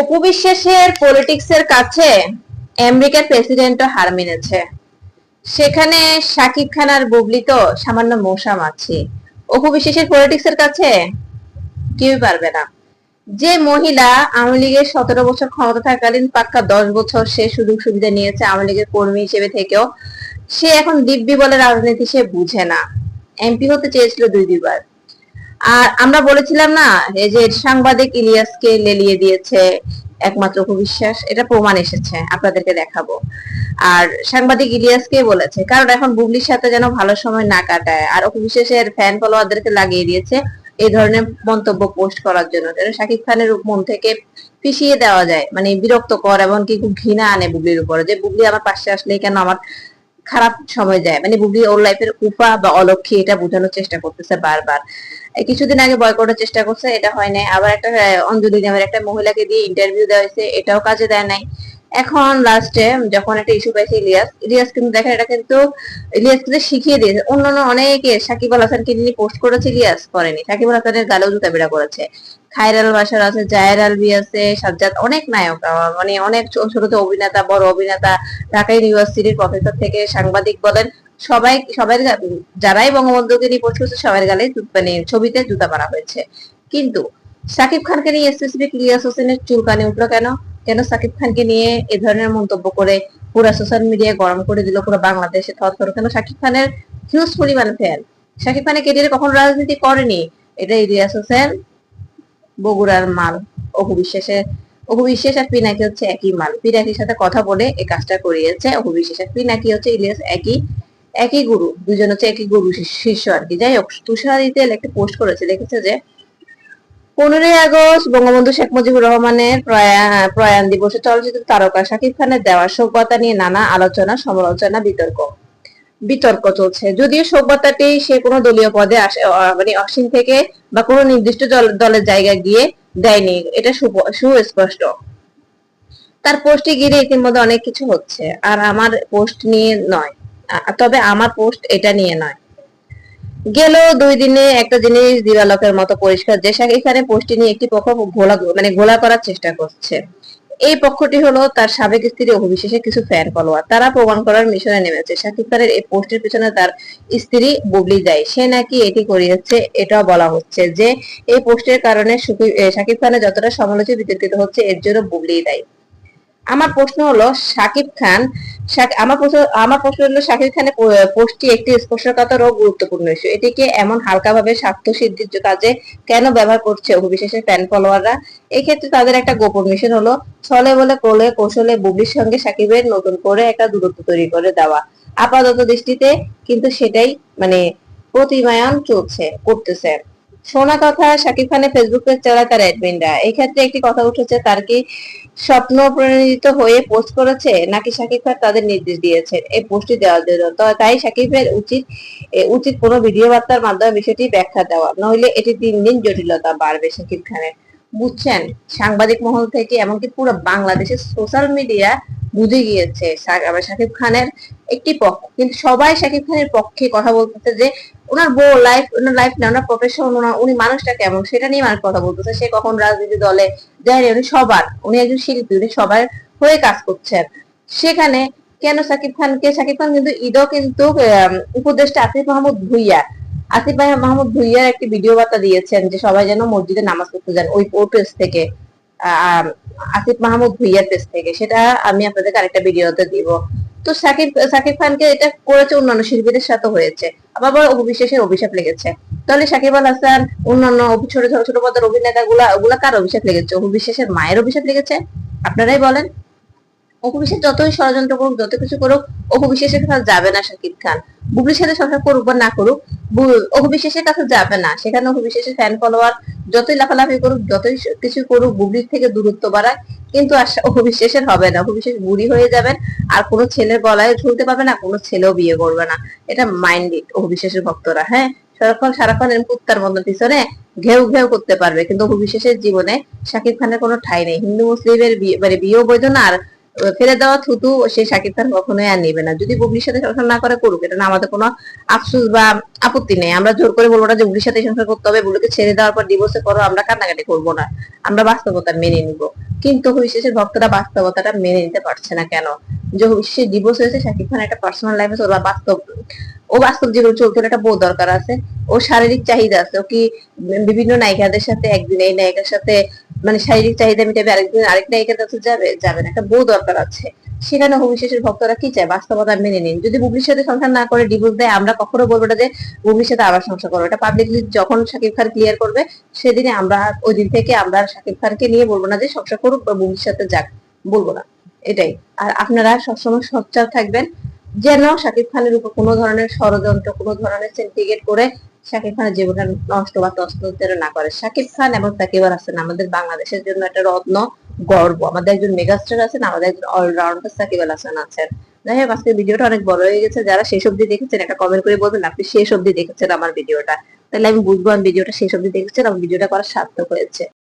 অপু বিশ্বাসের পলিটিক্স কাছে আমেরিকার প্রেসিডেন্টও হার মেনেছে। সেখানে সাকিব খান আর বুবলি তো সামান্য মশা মাছি। অপু বিশ্বাসের পলিটিক্স কাছে কেউই পারবে না। যে মহিলা আওয়ামী লীগের সতেরো বছর ক্ষমতা থাকাকালীন পাক্কা দশ বছর সে সুযোগ সুবিধা নিয়েছে আওয়ামী লীগের কর্মী হিসেবে থেকেও, সে এখন দিব্যি বলে রাজনীতি সে বুঝে না। এমপি হতে চেয়েছিল দুই দুইবার। আর আমরা বলেছিলাম না, এই যে সাংবাদিক ইলিয়াসকে লেলিয়ে দিয়েছে একমাত্র অপবিশ্বাস, এটা প্রমাণ এসেছে, আপনাদেরকে দেখাবো। আর সাংবাদিক ইলিয়াসকে বলেছে, কারণ এখন বুবলির সাথে যেন ভালো সময় না কাটায়, আর অপবিশ্বাসের ফ্যান ফলোয়ারদেরকে লাগিয়ে দিয়েছে এই ধরনের মন্তব্য পোস্ট করার জন্য, যেন শাকিব খানের মন থেকে পিছিয়ে দেওয়া যায় মানে বিরক্তকর, এমনকি খুব ঘৃণা আনে বুবলির উপরে, যে বুবলি আমার পাশে আসলে কেন আমার খারাপ সময় যায়। মানে বুবলি ওর লাইফের উপা বা অলক্ষী এটা বোঝানোর চেষ্টা করতেছে বারবার। কিছুদিন আগে বয়কটের চেষ্টা করছে, এটা হয় নাই। আবার একটা অঞ্জলি নামের একটা মহিলাকে দিয়ে ইন্টারভিউ দেওয়া হয়েছে, এটাও কাজে দেয় নাই। এখন লাস্টে যখন একটা ইস্যু পাইছে ইলিয়াস ইলিয়াস কিন্তু দেখেন এটা কিন্তু ইলিয়াস কিন্তু শিখিয়ে দিয়েছে। অন্যান্য অনেকে সাকিব আল হাসানকে নিয়ে পোস্ট করেছে ইলিয়াস, করেনি। সাকিব আল হাসানের গালেও জুতা বেড়া করেছে। খায়রাল বাসার আছে, জায়ের আলবি আছে, সাজ্জাদ, অনেক নায়ক মানে অনেক ছোট অভিনেতা, বড় অভিনেতা, ঢাকা ইউনিভার্সিটির প্রফেসর থেকে সাংবাদিক বলেন, সবাই সবাই যারাই বঙ্গবন্ধুকে পোস্ট করছে সবার গালে মানে ছবিতে জুতা মারা হয়েছে। কিন্তু সাকিব খানকে নিয়ে স্পেসিফিক ইলিয়াস হোসেনের চুলকানি উঠল কেন? কেন সাকিব খানকে নিয়ে এ ধরনের মন্তব্য করে পুরো সোশ্যাল মিডিয়ায় গরম করে দিল, পুরো বাংলাদেশে থর কেন? সাকিব খানের হিউজ পরিমাণ ফ্যান সাকিব খানের কেরিয়ারে কখন রাজনীতি করেনি। এটা ইলিয়াস হোসেন বগুড়ার মাল। অপু বিশ্বাসের অপু বিশ্বাস আর পিনাকি হচ্ছে একই মাল। পিনাকির সাথে কথা বলে এই কাজটা করিয়েছে। অপু বিশ্বাস আর পিনাকি হচ্ছে ইলিয়াস একই একই গুরু। দুজন হচ্ছে একই গুরু শিষ্য- আর কি। যাই হোক তুষারিতে একটা পোস্ট করেছে। দেখেছে যে, পনেরোই আগস্ট বঙ্গবন্ধু শেখ মুজিবুর রহমানের প্রয়াণ প্রয়াণ দিবসে চলচ্চিত্র তারকা শাকিব খানের দেওয়া শোকবার্তা নিয়ে নানা আলোচনা, সমালোচনা, বিতর্ক। বিতর্ক চলছে। যদিও শোকবার্তাটি সে কোনো দলীয় পদে মানে অসীম থেকে বা কোনো নির্দিষ্ট দলের জায়গায় গিয়ে দেয়নি। এটা সুস্পষ্ট। তার পোস্টে ঘিরে ইতিমধ্যে অনেক কিছু হচ্ছে। আর আমার পোস্ট নিয়ে নয়। তবে আমার পোস্ট এটা নিয়ে নয়। গেল দুই দিনে একটা জিনিস দিবালকের মতো পরিষ্কার। যে শাকিব খানের পোস্টটি নিয়ে একটি পক্ষ ঘোলা মানে ঘোলা করার চেষ্টা করছে। এই পক্ষটি হলো তার সাবেক স্ত্রী অভিশেষে কিছু ফ্যান ফলোয়ার তারা প্রমাণ করার মিশনে নেমেছে। শাকিব খানের এই পোস্টের পিছনে তার স্ত্রী বুবলি যায়। সে নাকি এটি করিয়েছে, এটাও বলা হচ্ছে যে এই পোস্টের কারণে সাকিব খানের যতটা সমালোচিত বিতর্কিত হচ্ছে, এর জন্য বুবলি দায়ী। আমার প্রশ্ন হলো শাকিব খান আমার প্রশ্ন আমার প্রশ্ন হলো শাকিব খানের পোস্টটি একটি স্পর্শকাতর গুরুত্বপূর্ণ ইস্যু। এটিকে এমন হালকাভাবে স্বার্থ সিদ্ধির কাজে কেন ব্যবহার করছে অভিবিশেষের ফ্যান ফলোয়াররা এই ক্ষেত্রে তাদের একটা গোপন মিশন হলো ছলে বলে কোলে কৌশলে বুবলির সঙ্গে সাকিবের নতুন করে একটা দূরত্ব তৈরি করে দেওয়া। আপাতত দৃষ্টিতে কিন্তু সেটাই মানে প্রতিমায়ন চলছে, করতেছে। শোনা কথা শাকিব খানের ফেসবুক পেজ তার অ্যাডমিনরা এই ক্ষেত্রে একটি কথা উঠেছে, তার কি স্বপ্ন প্রণোদিত হয়ে পোস্ট করেছে, নাকি শাকিব খান তাদের নির্দেশ দিয়েছেন এই পোস্টটি দেওয়ার জন্য? তাই শাকিবের উচিত উচিত কোনো ভিডিও বার্তার মাধ্যমে বিষয়টি ব্যাখ্যা দেওয়া। নইলে এটি দিন দিন জটিলতা বাড়বে শাকিব খানের। বুঝছেন? সাংবাদিক মহল থেকে এমনকি পুরো বাংলাদেশের সোশ্যাল মিডিয়া বুঝে গিয়েছে শাকিব খানের একটি পক্ষ। কিন্তু সবাই শাকিব খানের পক্ষে কথা বলতেছে যে, ওনার বউ লাইফ ওনার লাইফ না, ওনার প্রফেশন উনি মানুষটা কেমন? সেটা নিয়ে মানুষ কথা বলতেছে। সে কখন রাজনীতি দলে যায় উনি সবার উনি একজন শিল্পী, উনি সবার হয়ে কাজ করছেন। সেখানে কেন সাকিব খানকে সাকিব খান কিন্তু ঈদও কিন্তু উপদেষ্টা আসিফ মাহমুদ ভুইয়া আসিফ ভাই মাহমুদ ভুইয়ার একটি ভিডিও বার্তা দিয়েছেন যে সবাই যেন মসজিদে নামাজ পড়তে যান। ওই ও পেজ থেকে আসিফ মাহমুদ ভুইয়ার পেজ থেকে। সেটা আমি আপনাদেরকে আরেকটা ভিডিওতে দিব। তো সাকিব সাকিব খানকে এটা করেছে অন্যান্য শিল্পীদের সাথে হয়েছে। আবার অভিশেষের অভিশাপ লেগেছে। তাহলে সাকিব আল হাসান, অন্যান্য ছোট ছোট ছোট পদের অভিনেতা গুলা ওগুলা কার অভিশাপ লেগেছে? অভিবিশ্বাসের মায়ের অভিশাপ লেগেছে? আপনারাই বলেন। অপবিশ্বাস যতই ষড়যন্ত্র করুক, যত কিছু করুক অপবিশ্বাসের কাছে যাবে না শাকিব খান। বুবলির সাথে সংসার করুক বা না করুক কাছে যাবে না। সেখানে ফ্যান ফলোয়ার যতই লাফালাফি করুক, যতই কিছু করুক থেকে দূরত্ব বাড়ায়, কিন্তু হবে না। বুড়ি হয়ে যাবেন, আর কোনো ছেলের গলায় ঝুলতে পারবে না, কোনো ছেলেও বিয়ে করবে না। এটা মাইন্ডেড অপবিশ্বাসের ভক্তরা হ্যাঁ? সারাক্ষণ সারাক্ষণ এরকম কুত্তার মতো পিছনে ঘেউ ঘেউ করতে পারবে। কিন্তু অপবিশ্বাসের জীবনে শাকিব খানের কোনো ঠাই নেই। হিন্দু, মুসলিমের বিয়ে মানে বিয়েও বৈধ না, আর ফেলে দেওয়া থুতু সে শাকিব খান কখনোই আর নেবে না। যদি বুবলির সাথে সংসার না করে করুক, এটা না আমাদের কোনো আফসোস বা আপত্তি নেই। আমরা জোর করে বলব না যে বুবলির সাথে সংসার করতে হবে, বুবলিকে ছেড়ে দেওয়ার পর ডিভোর্সে করো আমরা কান্নাকাটি করব না। আমরা বাস্তবতা মেনে নিব। কিন্তু বিশেষের ভক্তরা বাস্তবতাটা মেনে নিতে পারছে না কেন? যে সে ডিভোর্স হয়েছে শাকিব খান একটা পার্সোনাল লাইফ ওর বাস্তব, ও বাস্তব জীবন চলতে একটা বউ দরকার আছে। ও শারীরিক চাহিদা আছে। ও কি বিভিন্ন নায়িকাদের সাথে, একদিন এই নায়িকার সাথে মানে শারীরিক চাহিদা মিটাবে আরেকদিন আরেক নায়িকার কাছে যাবে যাবে না। একটা বউ দরকার আছে। সেখানে অবিশ্বাসের ভক্তরা কি চায়? বাস্তবতা মেনে নিন। যদি বুবলির সাথে সংসার না করে ডিভোর্স দেয়, আমরা কখনো বলব না যে বুবলির সাথে আবার সংসার করব এটা পাবলিকলি যখন শাকিব খান ক্লিয়ার করবে, সেদিনে আমরা ওই দিন থেকে আমরা শাকিব খানকে নিয়ে বলব না যে সংসার করুক বা বুবলির সাথে যাক। বলব না। এটাই। আর আপনারা সবসময় সচ্চার থাকবেন। যেন শাকিব খানের উপর কোনো ধরনের ষড়যন্ত্র, কোনো ধরনের সেন্টিগেট করে শাকিব খানের জীবনটা নষ্ট বা তস্তর না করে। শাকিব খান এবং সাকিব আল হাসান আমাদের বাংলাদেশের জন্য একটা রত্ন, গর্ব। আমাদের একজন মেগাস্টার আছেন, আমাদের একজন অলরাউন্ডার সাকিব আল হাসান আছেন। যাই হোক, আজকে ভিডিওটা অনেক বড় হয়ে গেছে। যারা শেষ অব্দি দেখেছেন, একটা কমেন্ট করে বলবেন, আপনি শেষ অব্দি দেখেছেন আমার ভিডিওটা? তাহলে আমি বুঝব আমি ভিডিওটা সেই অব্দি দেখেছেন আমার ভিডিওটা করার সার্থক হয়েছে।